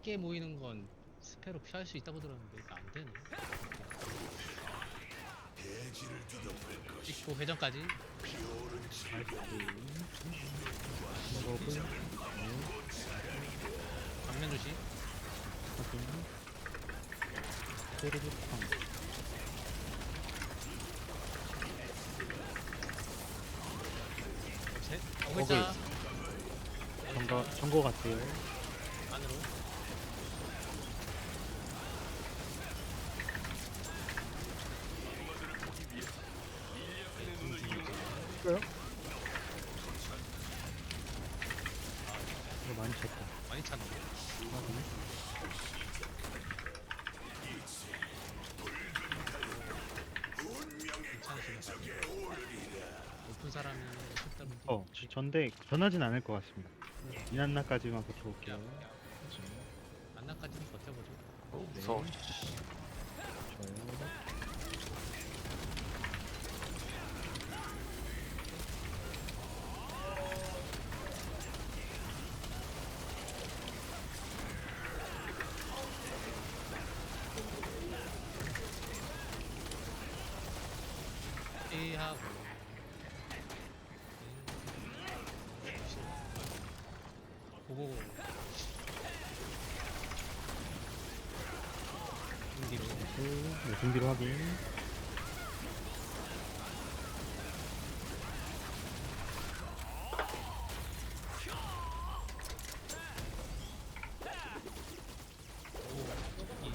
작게 모이는 건 스페로 피할 수 있다고 들었는데 이거 안 되네. 찍고 회전까지. 먹어보고 방면 조심. 확인 때리기팡 셋. 어, 거기 회자. 정거 정거 같아요 안으로. 뭐요? 이거 많이 쳤다 많이 찼는데. 확인 괜찮으시네. 높은 사람이 속도로. 어 저- 전데 변하진 않을 것 같습니다 이난나까지만 버텨볼게요 안나까지는 버텨보죠. 어, 네. 무서워. 좋아요 A하고. 보고. 뒤로. 네, 준비로 확인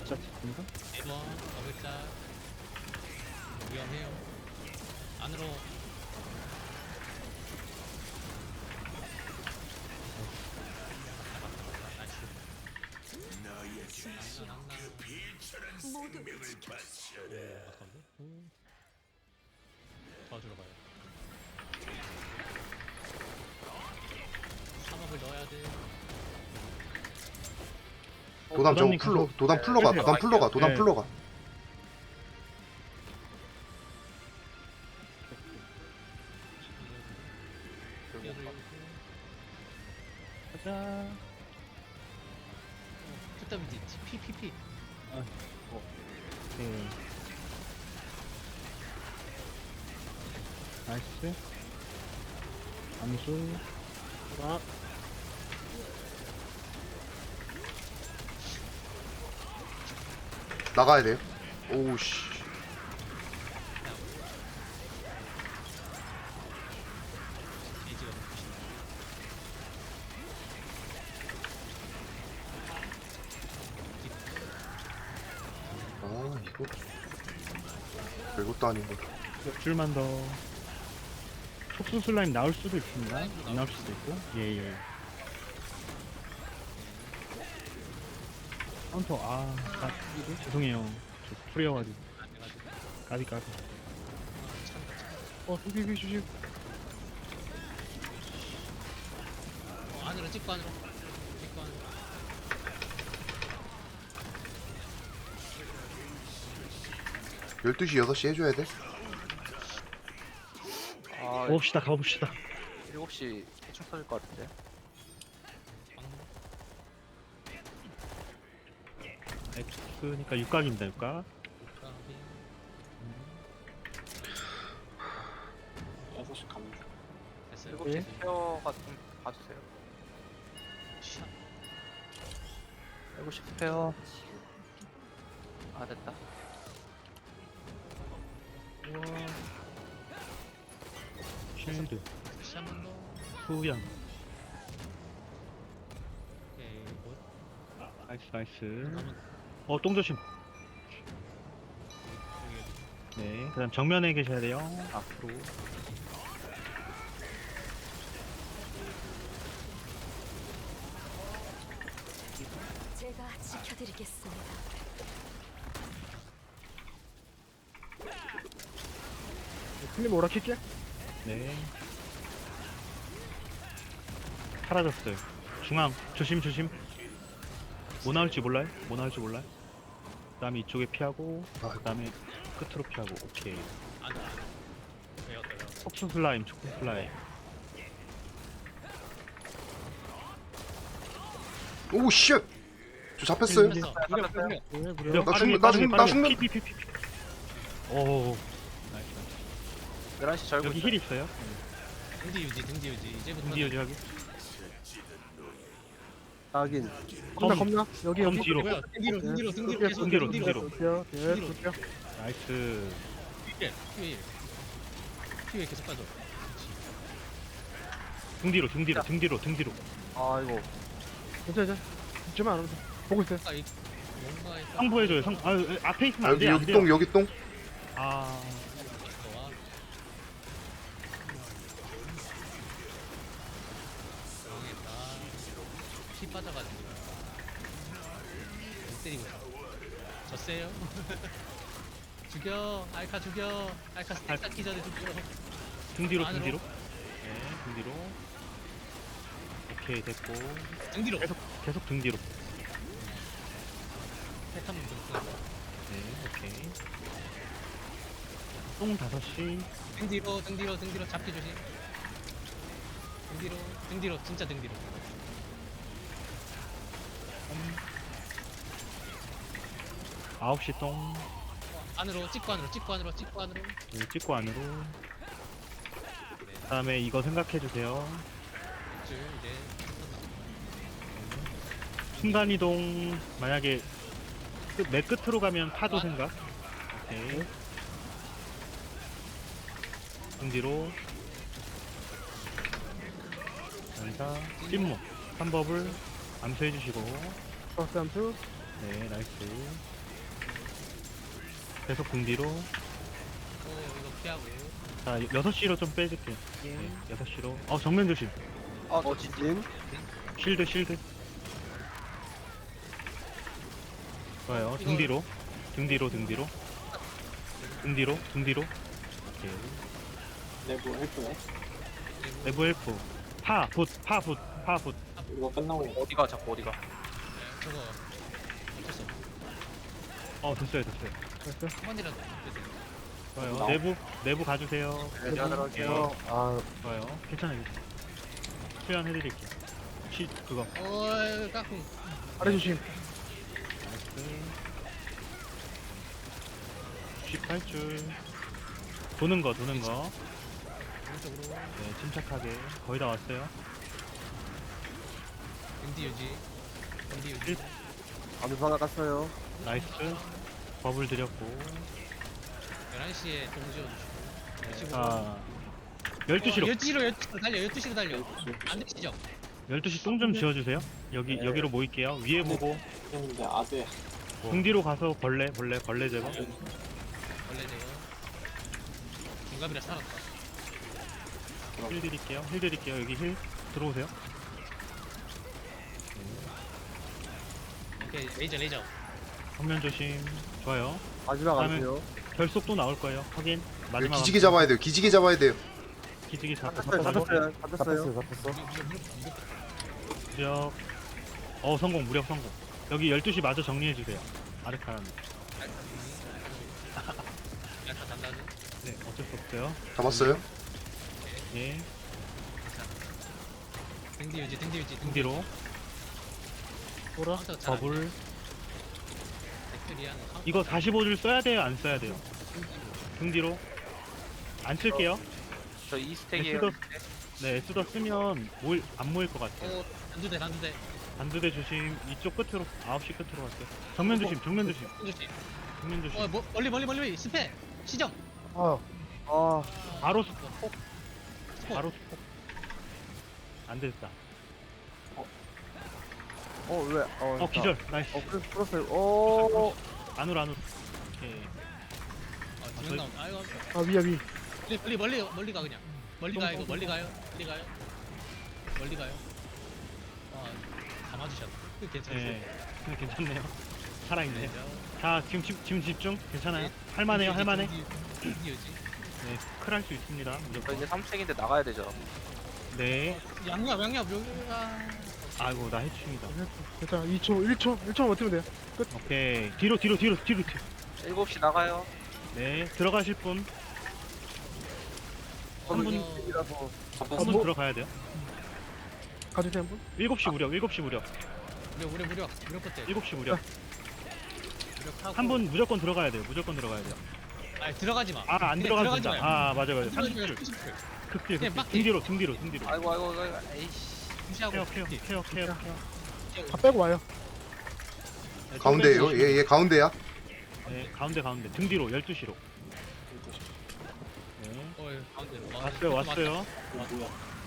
자 됐습니다 1번 어글자 위험해요 안으로 도와주러 가요. 사막을 넣어야 돼 도담 저거 도담님 풀로 가서- 도담 풀로 가 네, 도담 풀로 가 도담 네. 풀로 가. 뛰어들고 가자. 그다음에 PPP 네. 나이스. 암수. 아. 나가야 돼요? 오우씨 에이지가 아 이거 별 것도 아니고. 몇 줄만 더. 촉수 슬라임 나올 수도 있습니다. 안 나올 수도 있고. 예 예 카운터 아 가, 죄송해요. 저 까비 까비. 아, 참어 비비. 어, 안으로 찍고 안으로 찍고 안으로 12시 6시 해줘야 돼 아, 가봅시다 가봅시다 7시 대충 터질 것 같은데. X니까 육각입니다 육각 됐어요 7시 네. 스페어가 좀 봐주세요. 샷 7시 스페어. 아, 됐다. 쉴드. 후양 오케이 굿 나이스 나이스. 어 똥 조심. 여기 네 그다음 정면에 계셔야 돼요. 앞으로. 제가 지켜드리겠습니다. 클립 오락킬게. 네. 사라졌어요. 중앙 조심 조심. 뭐 나올지 몰라요? 뭐 나올지 몰라요? 그 다음에 이쪽에 피하고 아, 그 다음에 끝으로 피하고 오케이. 촉수 슬라임 촉수 슬라임. 오우 쉣! 저 잡혔어요. 나 죽는- 나 죽는- 나 죽는-. 오 11시 절고 여기 있어요. 힐 있어요 등뒤 유지, 등뒤 유지. 이제부터 등뒤 여기 하기 낙인. 겁나 겁나. 여기 검 여기. 뒤로 뭐야? 등뒤로, 등뒤로, 등뒤로, 계속 등뒤로, 등뒤로. 등뒤로. 뛰어 뛰어 뛰어. 나이스 예. 피해 계속 빠져. 등 뒤로 등 뒤로 등 뒤로 등 뒤로 아이고. 괜찮아 괜찮아. 좀 안. 오면서. 보고 있어요. 뭔가 이 뭔가 이 상부해줘요 상 아, 에, 앞에 있으면 아, 안 여기 안 여기 돼요 똥 여기 똥. 아. 당황했다. 피 빠져가지고. 못 때리고 있어. 졌어요. 죽여. 알카 죽여. 알카 스택 쌓기 전에 죽여. 등 뒤로 등 안으로. 뒤로 네등 뒤로 오케이 됐고 등 뒤로. 계속 계속 등 뒤로 패턴 좀 쓰고. 네 오케이 똥 다섯 시 등 뒤로, 등 뒤로, 등 뒤로 잡기 조심. 등 뒤로, 등 뒤로, 진짜 등 뒤로. 아홉 시똥. 안으로, 찍고 안으로, 찍고 안으로, 찍고 안으로. 네, 찍고 안으로. 그 다음에 이거 생각해 주세요. 줄 이제. 순간 이동. 만약에 끝, 맨 끝으로 가면 파도 아. 생각? 오케이. 등 뒤로. 연사 찐무 3법을 암수 해 주시고. 버스 함수. 네 나이스. 계속 등 뒤로. 어, 이거 피하고. 자 6시로 좀 빼줄게요. 네 6시로. 어 정면 조심. 어, 어 지진. 쉴드 쉴드. 좋아요. 등 뒤로. 등 뒤로 등 뒤로. 등 뒤로 등 뒤로. 오케이. 내부 헬프네. 내부 헬프. 파붓파붓파붓 이거 끝나고 어디가 자꾸 어디가. 네, 저거 어쩔 수 없어. 어 됐어요 됐어요 됐어. 한 번이라도 됐어요. 좋아요 내부 내부 가주세요 네, 들어갈게요. 아 좋아요 괜찮아요 수연해드릴게요 시 그거 어, 까꿍. 아래 조심. 나이스 18줄 도는 거 도는 거 오른쪽으로. 네, 침착하게 거의 다 왔어요 등뒤 유지. 등뒤 유지. 암수 하나 깠어요. 나이스 버블 드렸고 11시에 동 지어주시고. 그리고 자 12시로 12시로, 12시로 달려, 12시로 달려. 안 되시죠? 12시 똥 좀 지어주세요 여기 네. 여기로 모일게요 위에 보고 근데 아재 등 뒤로 가서 벌레 벌레 벌레 제거 원래 제가. 중갑이라 살았다. 힐 드릴게요 힐 드릴게요 여기 힐 들어오세요 오케이, 레이저, 레이저. 정면 조심 좋아요 마지막 다음에 암수요. 결속 또 나올 거예요 확인 마지막 기지개 잡아야 돼요. 기지개 잡아야 돼요. 기지개 잡고 잡혔어요. 잡고 잡혔어요. 잡혔어요. 무력 어 성공 무력 성공 여기 12시 마저 정리해 주세요 아르카람 단단해. 네 어쩔 수 없어요 잡았어요. 예 등뒤 유지, 등뒤 유지, 등 뒤로 보라. 백트리아. 카운터 이거 45줄 써야 돼요 안 써야 돼요 등 뒤로 안 쓸게요 저 이스택이에요. 에스더 네 에스더 쓰면 모일 안 모일 것 같아요 어, 단두대, 단두대. 반두대 조심 이쪽 끝으로 9시 끝으로 갈게요 정면 조심 정면 조심 조심. 정면 조심 어, 뭐, 멀리, 멀리, 멀리, 스페. 시정. 아. 아. 바로 스폭 스포. 바로 스폭 안 됐다 어 왜? 어. 어 기절 나이스 어 풀- 풀었어요. 어. 안으로 안으로 오케이 어, 지금 나온. 아이고. 아 위야 위. 멀리, 멀리, 멀리, 멀리 가 그냥. 멀리 가 이거, 멀리 가요. 멀리 가요. 멀리 가요. 아, 다 맞으셨네. 그 괜찮으세요? 네 근데 괜찮네요 살아있네요 네. 자 지금 집, 지금 집중 괜찮아요 할만해요 할만해 등뒤 유지. 네 클할 수 있습니다 저 무조건 이제 3층인데 나가야 되죠. 네 양옆, 양옆, 여기가. 아이고 나 해충이다 괜찮아. 2초 1초 1초만 버티면 돼요. 오케이 뒤로 뒤로 뒤로 뒤로 뒤로 7시 나가요. 네 들어가실 분 한 분, 이라서 한 잡혔어. 분 들어가야 돼요 가주세요 한 분. 7시 무력 7시 무력 무력 무력 무력 무력 끝에 7시 무력. 무력하고 한 분 무조건 들어가야 돼요. 무조건 들어가야 돼요. 아니 들어가지 마 아, 안 그냥 들어가도 들어가지 된다. 마요. 아, 맞아, 맞아. 들어가지 마요 30줄. 30줄 극딜, 그냥 극딜. 빡 등 뒤로, 등 뒤로, 등 뒤로. 아이고 아이고 아이고 에이씨 무시하고 케어, 케어, 딜. 케어, 케어, 케어. 다 빼고 와요 네, 가운데에요? 좀 얘, 얘 가운데야? 네, 가운데, 가운데. 등 뒤로, 12시로. 네. 어 예, 가운데로 와, 왔어요, 왔어요.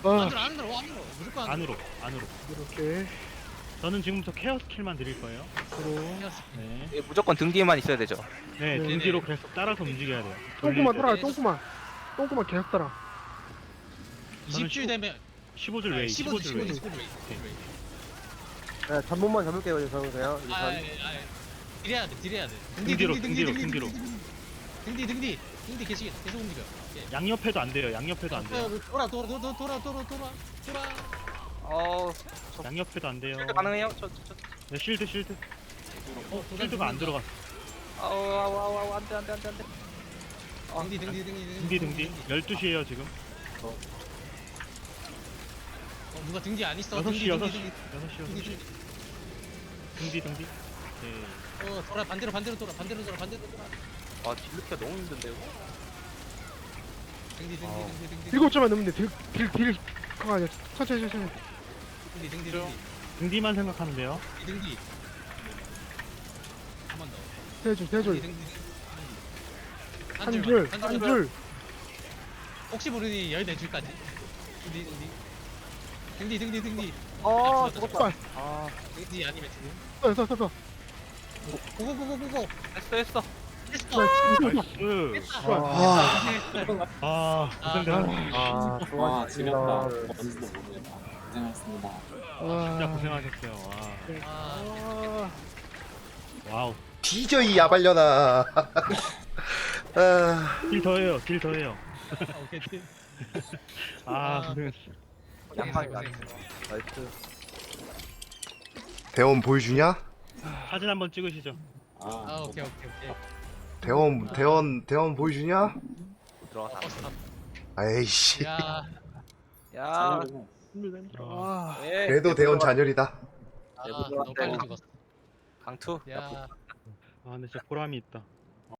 어 안으로 안으로 와, 안으로 무조건 안으로 안으로, 안으로. 이렇게 저는 지금부터 케어 스킬만 드릴 거예요. 서로 네. 얘 무조건 등 뒤에만 있어야 되죠 네, 등 네네. 뒤로 계속 따라서 움직여야 돼요. 똥구만 때. 따라가 똥구만 똥구만 계속 따라 20줄 되면 15줄 웨이, 15줄 15줄 웨이. 15줄 웨이 네, 잠깐만 잡을게요, 죄송해요. 아, 아, 딜해야 돼, 딜해야 돼. 등 뒤로, 등 뒤로, 등 뒤로. 등뒤, 등뒤, 등뒤 계속 계속 움직여. 예. 양옆에도 안 돼요. 양옆에도 안 돼요. 어, 돌아, 돌아, 돌아, 돌아, 돌아, 돌아, 돌아. 어우 양옆에도 안 돼요. 실드 가능해요? 저, 저, 저. 네, 실드, 실드. 어, 실드가 안 들어갔어. 아우 아우 아우 아우 안 돼 안 돼 안 돼 안 돼 등뒤, 등뒤, 등뒤, 등뒤, 등뒤. 12시에요, 지금. 어, 누가 등뒤 안 있어? 6시, 등뒤, 6시. 등뒤, 등뒤, 6시, 등뒤, 6시. 등뒤. 등뒤, 등뒤. 네. 어, 돌아, 반대로, 반대로 돌아, 반대로 돌아, 반대로 돌아. 아 딜르키가 너무 힘든데 이거 등뒤, 등뒤, 어. 등뒤, 등뒤. 일곱 점만 넣으면 돼 딜 딜딜 강하게 천천히 천천히 등뒤, 등뒤, 등뒤, 등뒤만 생각하면 돼요. 등뒤. 한 번 더. 세줄 등뒤, 세줄 등뒤, 등뒤. 한 줄만, 줄 한 한 줄만. 줄 혹시 모르니 14줄까지. 등뒤, 등뒤. 등뒤, 등뒤, 등뒤. 어, 죽었다. 아, 등뒤 아니면 지금. 써써 써써 고고고고고고. 했어 했어 했어. 나이스. 아, 아, 고생되셨습니다. 아, 와 수고하셨습니다. 지렸다 모르겠다 고생하셨습니다 진짜 고생하셨어요. 와. 아, 와우. 뒤져 이 야발려나. 아, 딜 더해요, 딜 더해요. 오케이. 딜. 아, 아. 고생했어. 양파이 고생했어, 고생했어. 대원 보여주냐? 사진 한번 찍으시죠. 아, 아 오케이, 오케이, 오케이. 대원, 대원, 대원 보여주냐? 들어가서 어, 스탑. 아이씨. 야, 야아 예. 그래도 대원 잔열이다. 아, 너 빨리 죽었어. 강투 야, 아, 근데 진짜 보람이 있다.